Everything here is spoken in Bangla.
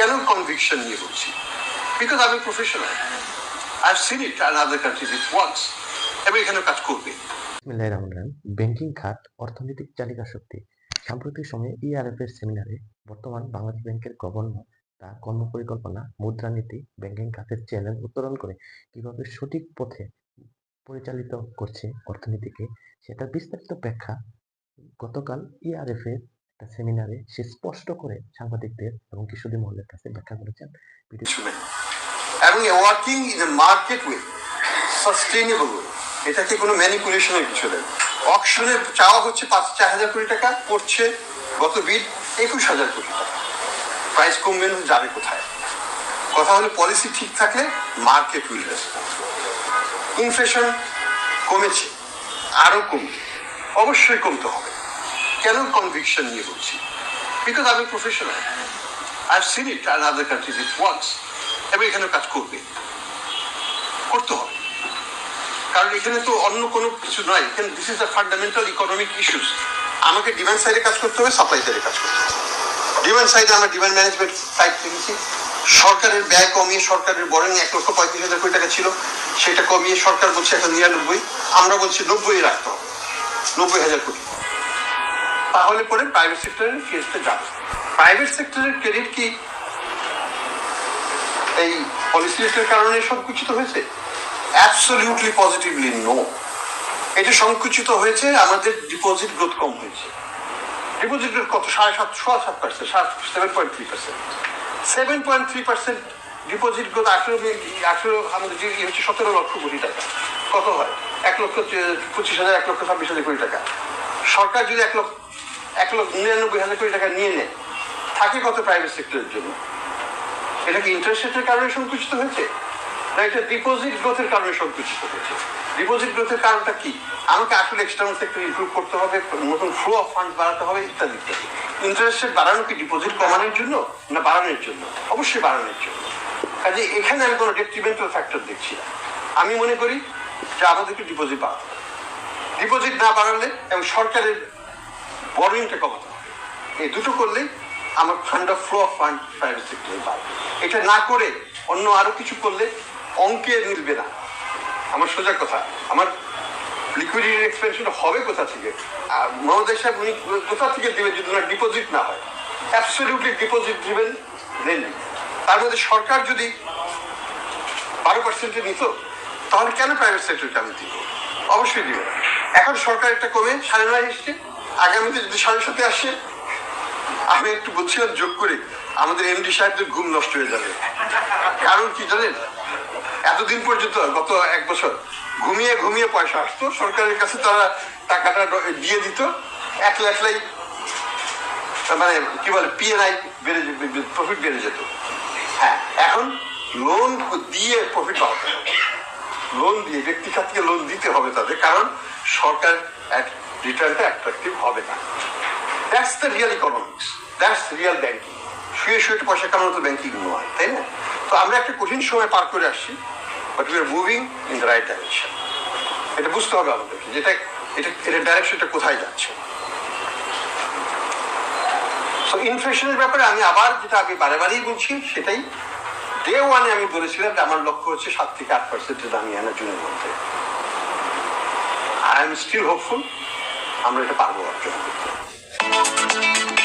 কেন কনভিকশন নিয়ে বলছি? বিকজ আমি professional I seen it and other countries it works এবং এখানে কাজ করবে। ব্যাংকিং খাত, অর্থনৈতিক চালিকা শক্তি। সাম্প্রতিক সময়ে ইআরএফ এর সেমিনারে বর্তমান বাংলাদেশ ব্যাংকের গভর্নর তার কর্মপরিকল্পনা, মুদ্রানীতি, ব্যাংকিং খাতের চ্যালেঞ্জ উত্তোলন করে কীভাবে সঠিক পথে পরিচালিত করছে অর্থনীতিকে, সেটার বিস্তারিত ব্যাখ্যা গতকাল ইআরএফ এর একটা সেমিনারে সে স্পষ্ট করে সাংবাদিকদের এবং কিশোরী মহলের কাছে ব্যাখ্যা করেছেন। ওয়ে এটাকে কোনো ম্যানিপুলেশনের কিছু নেই? অকশনে চাওয়া হচ্ছে পাঁচ চার হাজার কোটি টাকা পড়ছে গত বিল একুশ হাজার কোটি টাকা। প্রাইস কমবে যাবে কোথায়? কথা হলো পলিসি ঠিক থাকলে মার্কেট উইল ইনফ্লেশন কমেছে আরও কমবে। অবশ্যই কমতে হবে। কেন কনভিকশন নিয়ে বলছি? বিকজ আমি professional I seen it other countries it works এবং এখানে কাজ করবে। করতে হবে। কারণ এখানে তো অন্য কোনো কিছু নয়। এখানে this is the fundamental economic issues আমাকে ডিমান্ড সাইডে কাজ করতে হবে সাপ্লাই সাইডে কাজ করতে হবে। ডিমান্ড সাইডে আমরা ডিমান্ড ম্যানেজমেন্ট সাইড দেখেছি সরকারের ব্যয় কমিয়ে সরকারের বরং এক লক্ষ পঁয়ত্রিশ হাজার কোটি টাকা ছিল। সেটা কমিয়ে সরকার বলছে এখন নিরানব্বই। আমরা বলছি নব্বই রাখতে হবে। নব্বই হাজার কোটি। তাহলে পরে প্রাইভেট সেক্টরের ক্রেডিটটা যাবে। প্রাইভেট সেক্টরের ক্রেডিট কি এই পলিসির কারণে সংকুচিত হয়েছে? অ্যাবসলিউটলি পজিটিভলি নো এটা সংকুচিত হয়েছে, আমাদের ডিপোজিট গ্রোথ কম হয়েছে। ডিপোজিট গ্রোথ কত? সাড়ে সাত, সোয়া সাত পার্সেন্ট সাত seven point three percent seven point three percent deposit growth আঠেরো আঠেরো, আমাদের যে ইয়ে হচ্ছে সতেরো লক্ষ কোটি টাকা। কত হয়? এক লক্ষ, পঁচিশ হাজার, এক লক্ষ ছাব্বিশ হাজার কোটি টাকা। সরকার যদি এক লক্ষ এক লক্ষ নিরানব্বই হাজার কোটি টাকা নিয়ে নেয় থাকে কত প্রাইভেট সেক্টরের জন্য। এটা কি ইন্টারেস্ট রেটের কারণে সংকুচিত হয়েছে? না, এটা ডিপোজিট গ্রোথের কারণে সংকুচিত হয়েছে। ডিপোজিট গ্রোথের কারণটা কি? আমাকে আসলে এক্সটার্নাল সেক্টর ইমপ্রুভ করতে হবে, নতুন ফ্লো অফ ফান্ড বাড়াতে হবে, ইত্যাদি ইত্যাদি। ইন্টারেস্ট রেট বাড়ানো কি ডিপোজিট কমানোর জন্য, না বাড়ানোর জন্য? অবশ্যই বাড়ানোর জন্য। কাজে এখানে আমি কোনো ডেট্রিমেন্টাল ফ্যাক্টর দেখছি না। আমি মনে করি যে আমাদেরকে ডিপোজিট বাড়াতে ডিপোজিট না বাড়ালে এবং সরকারের বরোইংটা কমাতে হবে। এই দুটো করলেই আমার fund of flow of fund private সেক্টরে পাবে এটা না করে অন্য আরও কিছু করলে অঙ্কে মিলবে না। আমার সোজা কথা, আমার লিকুইডিটির এক্সপেনশন হবে কোথা থেকে? মহোদয় সাহেব, উনি কোথা থেকে দেবে যদি না ডিপোজিট না হয়? অ্যাবসলিউটলি ডিপোজিট দিবেন লেন্ডিং তার মধ্যে সরকার যদি বারো পার্সেন্টে নিত, তাহলে কেন প্রাইভেট সেক্টরকে আমি দিব? অবশ্যই দিবে। এখন সরকার একটা কমে সাড়ে নয় এসছে। আগামীতে যদি সাড়ে সাথে আসে, আমি একটু বলছিলাম যোগ করে আমাদের এমডি সাহেবদের ঘুম নষ্ট হয়ে যাবে। কারণ কি জানেন? এতদিন পর্যন্ত, গত এক বছর, ঘুমিয়ে ঘুমিয়ে পয়সা আসতো, সরকারের কাছে তারা টাকাটা দিয়ে দিত, এক লাখ মানে কি বলে পিএনআই বেড়ে প্রফিট বেড়ে যেত। হ্যাঁ এখন লোন দিয়ে প্রফিট হবে লোন দিয়ে, ব্যক্তি খাত লোন দিতে হবে তাদের, কারণ সরকার রিটার্নটা অ্যাট্রাকটিভ হবে না। That's the real economics that's real শুয়ে শুয়ে পয়সা কামানো তো নয়, তাই না? তো আমরা একটা কঠিন সময় পার করে আসছি but we are moving in the right direction এটা বুঝতে হবে আমাদেরকে যেটা এটা এটা ডাইরেকশনটা কোথায় যাচ্ছে। তো ইনফ্লেশনের ব্যাপারে আমি আবার যেটা আমি বারে বারেই বলছি, সেটাই। ডে ওয়ানে আমি বলেছিলাম যে আমার লক্ষ্য হচ্ছে সাত থেকে আট পার্সেন্টের দামি আনা জুনের মধ্যে আই এম স্টিল হোপফুল আমরা এটা পারব অর্জন করতে